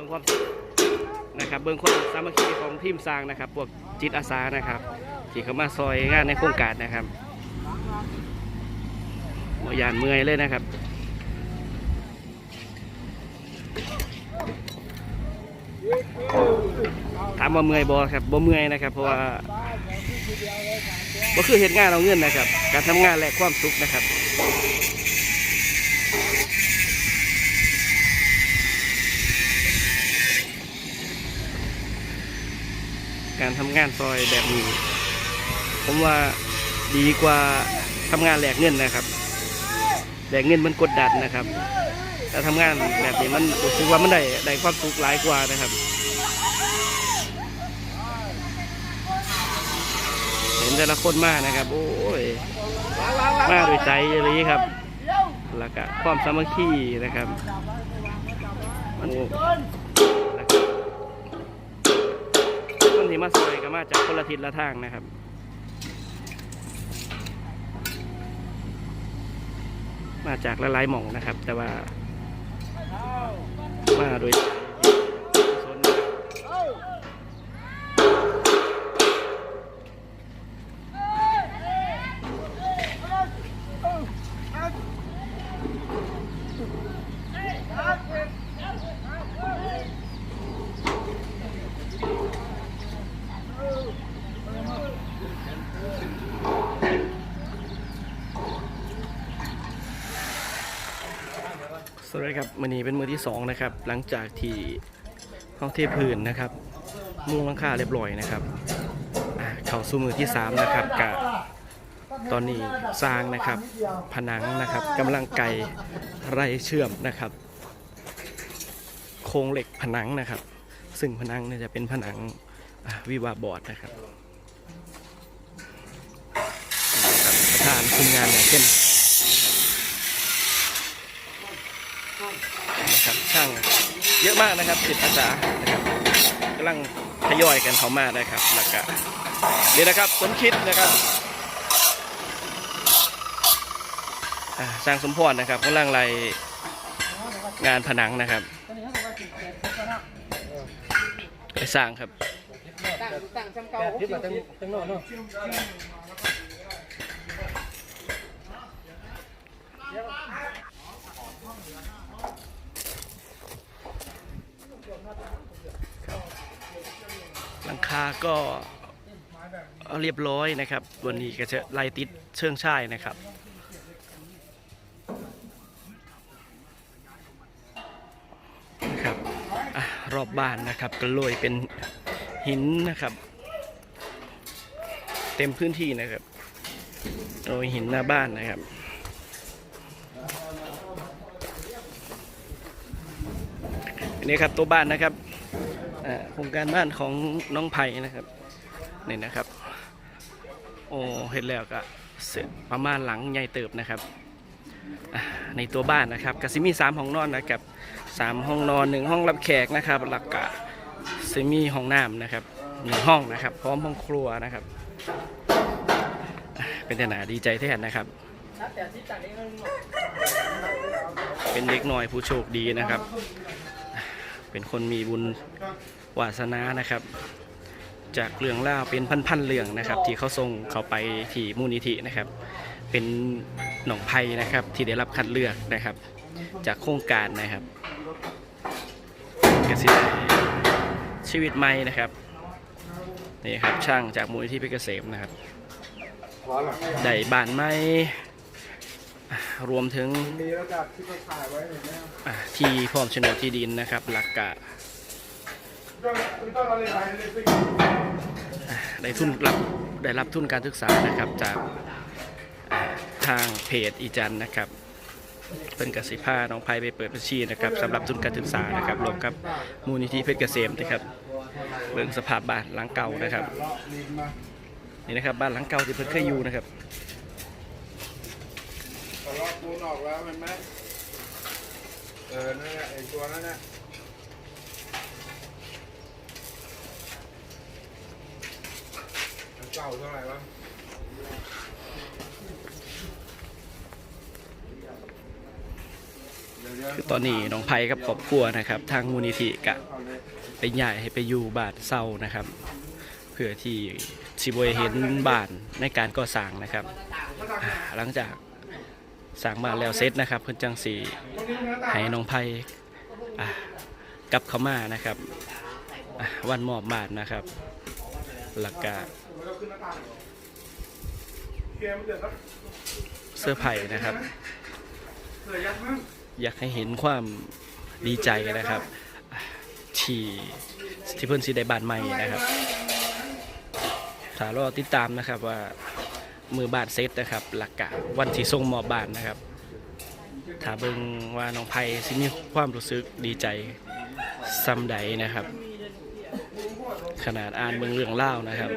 บิ่งความนะครับเบิ่งความสามัคคีของทีมสร้างนะครับพวกจิตอาสานะครับที่เขามาซอยงานในโครงการนะครับมอยานเมื่อยเลยนะครับถามว่าเมื่อยบอครับบ่เมื่อยนะครับเพราะว่าบ่คือเหตุงานเอาเงินนะครับ การทำงานและความสุขนะครับ การทำงานซอยแบบนี้ ผมว่าดีกว่าทำงานแหลกเงินนะครับแหลกเงินมันกดดันนะครับแต่ทำงานแบบนี้มันรู้สึกว่ามันได้ได้ความสุขหลายกว่านะครับเห็นแต่ละคนมากนะครับ โอ้ยมากด้วยใจเลยครับแล้วก็ความสามัคคีนะครับมัน ที่มาซอยก็มาจากคนละทิศละทางนะครับมาจากละลายหม่องนะครับ แต่ว่ามาโดยใจสนนะครับ สวัสดีครับวันนี้เป็นมือที่สองนะครับหลังจากที่ห้องเทพื้นนะครับมุงหลังคาเรียบร้อยนะครับเข้าสู่มือที่สามนะครับกับตอนนี้สร้างนะครับผนังนะครับกำลังไกไรเชื่อมนะครับ โครงเหล็กผนังนะครับ ซึ่งผนังเนี่ยจะเป็นผนังวิวาบอร์ดนะครับนะครับประธานคุมงานเนี่ยเช่น นะครับช่างเยอะมากนะครับจิตอาสานะครับกำลังทยอยกันเข้ามานะครับแล้วก็เดี๋ยวนะครับสมคิดนะครับอ่าสร้างสมพรนะครับกำลังไล่งานผนังนะครับไปสร้างครับตั้งตั้งจำเก่าแบบที่มาตั้งตั้งโน่นเนาะ หลังคา ก็เรียบร้อยนะครับ วันนี้ก็จะไล่ติดเชิงช่ายนะครับนะครับอะรอบบ้านนะครับก็โรยเป็นหินนะครับ เต็มพื้นที่นะครับโรยหินหน้าบ้านนะครับนนี้ครับตัวบ้านนะครับ โครงการบ้านของน้องไผ่นะครับนี่นะครับ โอ้เห็นแล้วก็เสร็จประมาณหลังใหญ่เติบนะครับในตัวบ้านนะครับกสิมีสามห้องนอนนะครับสามห้องนอนหนึ่งห้องรับแขกนะครับหลักกะซิมีห้องน้ำนะครับหนึ่งห้องนะครับ พร้อมห้องครัวนะครับ เป็นแต่หนาดีใจแทนนะครับ เป็นเด็กหน้อยผู้โชคดีนะครับ เป็นคนมีบุญ วาสนานะครับ จากเรื่องเล่าวเป็นพันๆเรื่องนะครับ ที่เขาส่งเขาไปที่มูลนิธินะครับ เป็นหนองไผ่นะครับที่ได้รับคัดเลือกนะครับ จากโครงการนะครับเกษตรชีวิตใหม่นะครับนี่ครับช่างจากมูลนิธิเพชรเกษมนะครับขอหลังได้บ้านใหม่อะรวมถึงมีแล้วจากที่เราถ่ายไว้เห็นไหมอะที่พร้อมโฉนดที่ดินนะครับหลักกะต้องต้องอะ ได้ทุนรับได้รับทุนการศึกษานะครับจากทางเพจอีจันนะครับเป็นกสิภาน้องไพไปเปิดบัญชีนะครับสำหรับทุนการศึกษานะครับรวมกับมูลนิธิเพชรเกษมนะครับเบิ่งสภาพบ้านหลังเก่านะครับนี่นะครับบ้านหลังเก่าที่เพิ่นเคยอยู่นะครับพอเลาะปูนออกแล้วเห็นไหมเออนั่นแหละไอ้ตัวนั้นนะ่าเท่าไหร่วะคือตอนนี้น้องไผ่กับครอบครัวนะครับ ทางมูลนิธิกะเอาเลยไปให้ไปอยู่บานเศร้านะครับ เพื่อที่สิบวยเห็นบานในการก่อสร้างนะครับอ่าหลังจากสร้างบานแล้วเสร็จนะครับ เพิ่นจังสีให้น้องไผ่อ่ากลับเข้ามานะครับอ่าวันมอบบานนะครับ หลักกาเกมมันเสื้อไผ่นะครับ อยากให้เห็นความดีใจนะครับ ที่ที่เพิ่นสิได้บานใหม่นะครับถ้ารอติดตามนะครับว่ามือบานเซตนะครับ หลักกะวันที่ส่งมอบบานนะครับถ้าเบิ่งว่าน้องไพสิมีความรู้สึกดีใจซ้ำใดนะครับ ขนาดอ่านเมืองเรื่องเล่านะครับ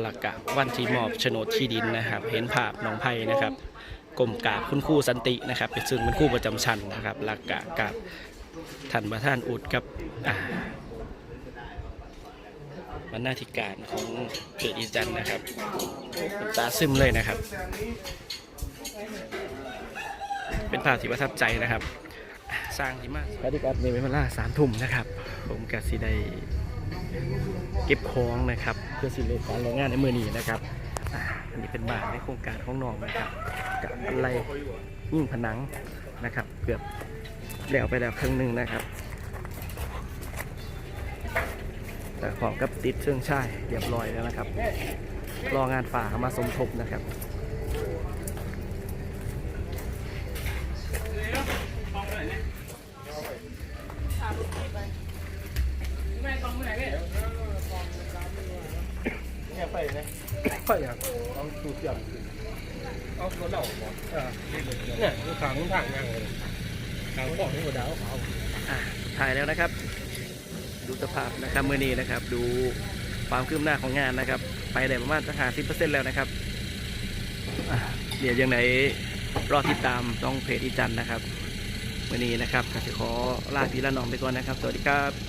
หลักกะวันที่มอบโฉนดที่ดินนะครับ เห็นภาพน้องไพนะครับกลมกาบคุณครูสันตินะครับ เป็นซึ่งเป็นครู่ประจำชั้นนะครับหลักกะกับท่านประธานอุดกับบรรณาธิการของเขตอีจันนะครับตาซึมเลยนะครับ เป็นภาพที่ประทับใจนะครับ สร้างที่มากปฏิบัติในเวลาสามทุ่มนะครับ ผมกสิได้ เก็บของนะครับ เพื่อสิเลการแรงงานในมือนี้นะครับอันนี้เป็นบ้านในโครงการของน้องนะครับกับอะไรยิ่งผนังนะครับ เกือบแล้วไปแล้วครึ่งหนึ่งนะครับ แต่ของกับติดเครื่องช่ายเรียบร้อยแล้วนะครับ รองานฝามาสมทบนะครับ เนี่ยไปนะก็อยากเอาสูตรอย่างเอารถเหล่าบ่เออเนี่ยคือขางทางยังเลยขางของนี่หัวดาวเขาอะถ่ายแล้วนะครับ ดูสภาพนะครับมือนี้นะครับ ดูความคืบหน้าของงานนะครับ ไปได้ประมาณสักห้าสิบเปอร์เซ็นต์แล้วนะครับเดี๋ยวยังไงรอติดตามต้องเพจอีจันนะครับมือนี้นะครับก็จะขอลาพี่ละน้องไปก่อนนะครับ สวัสดีครับ